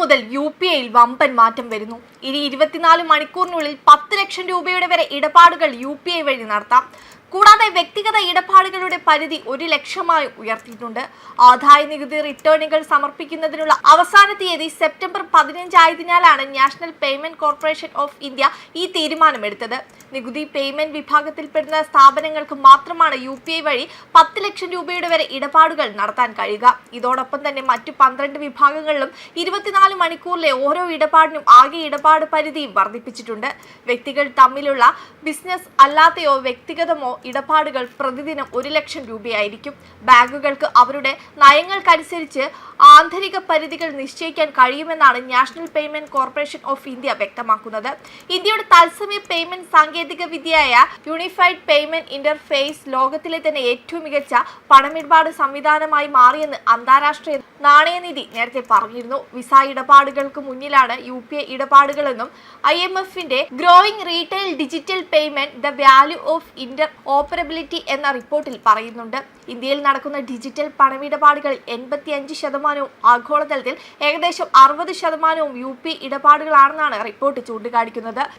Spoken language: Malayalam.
മുതൽ യു പി ഐയിൽ വമ്പൻ മാറ്റം വരുന്നു. ഇനി ഇരുപത്തിനാല് മണിക്കൂറിനുള്ളിൽ പത്ത് ലക്ഷം രൂപയുടെ വരെ ഇടപാടുകൾ യു പി ഐ വഴി നടത്താം. കൂടാതെ വ്യക്തിഗത ഇടപാടുകളുടെ പരിധി ഒരു ലക്ഷമായി ഉയർത്തിയിട്ടുണ്ട്. ആദായ നികുതി റിട്ടേണുകൾ സമർപ്പിക്കുന്നതിനുള്ള അവസാന തീയതി September പതിനഞ്ചായതിനാലാണ് national payment corporation of India ഈ തീരുമാനമെടുത്തത്. നികുതി പേയ്മെന്റ് വിഭാഗത്തിൽപ്പെടുന്ന സ്ഥാപനങ്ങൾക്ക് മാത്രമാണ് യു പി ഐ വഴി പത്ത് ലക്ഷം രൂപയുടെ വരെ ഇടപാടുകൾ നടത്താൻ കഴിയുക. ഇതോടൊപ്പം തന്നെ മറ്റു പന്ത്രണ്ട് വിഭാഗങ്ങളിലും ഇരുപത്തിനാല് മണിക്കൂറിലെ ഓരോ ഇടപാടിനും ആകെ ഇടപാട് പരിധിയും വർദ്ധിപ്പിച്ചിട്ടുണ്ട്. വ്യക്തികൾ തമ്മിലുള്ള ബിസിനസ് അല്ലാത്തയോ വ്യക്തിഗതമോ ഇടപാടുകൾ പ്രതിദിനം ഒരു ലക്ഷം രൂപയായിരിക്കും. ബാങ്കുകൾക്ക് അവരുടെ നയങ്ങൾക്കനുസരിച്ച് ആന്തരിക പരിധികൾ നിശ്ചയിക്കാൻ കഴിയുമെന്നാണ് national payment corporation of India വ്യക്തമാക്കുന്നത്. ഇന്ത്യയുടെ തത്സമയ പേയ്മെന്റ് സാങ്കേതിക വിദ്യയായ യൂണിഫൈഡ് പേയ്മെന്റ് ഇന്റർഫേസ് ലോകത്തിലെ തന്നെ ഏറ്റവും മികച്ച പണമിടപാട് സംവിധാനമായി മാറിയെന്ന് അന്താരാഷ്ട്ര നാണയനിധി നേരത്തെ പറഞ്ഞിരുന്നു. വിസ ഇടപാടുകൾക്ക് മുന്നിലാണ് യു പി ഐ ഇടപാടുകളെന്നും ഐ എം എഫിന്റെ growing retail digital payment the value of interoperability എന്ന റിപ്പോർട്ടിൽ പറയുന്നുണ്ട്. ഇന്ത്യയിൽ നടക്കുന്ന ഡിജിറ്റൽ പണമിടപാടുകളിൽ എൺപത്തി അഞ്ച് ശതമാനവും ആഗോളതലത്തിൽ ഏകദേശം അറുപത് ശതമാനവും യു പി ഇടപാടുകളാണെന്നാണ് റിപ്പോർട്ട് ചൂണ്ടിക്കാണിക്കുന്നത്.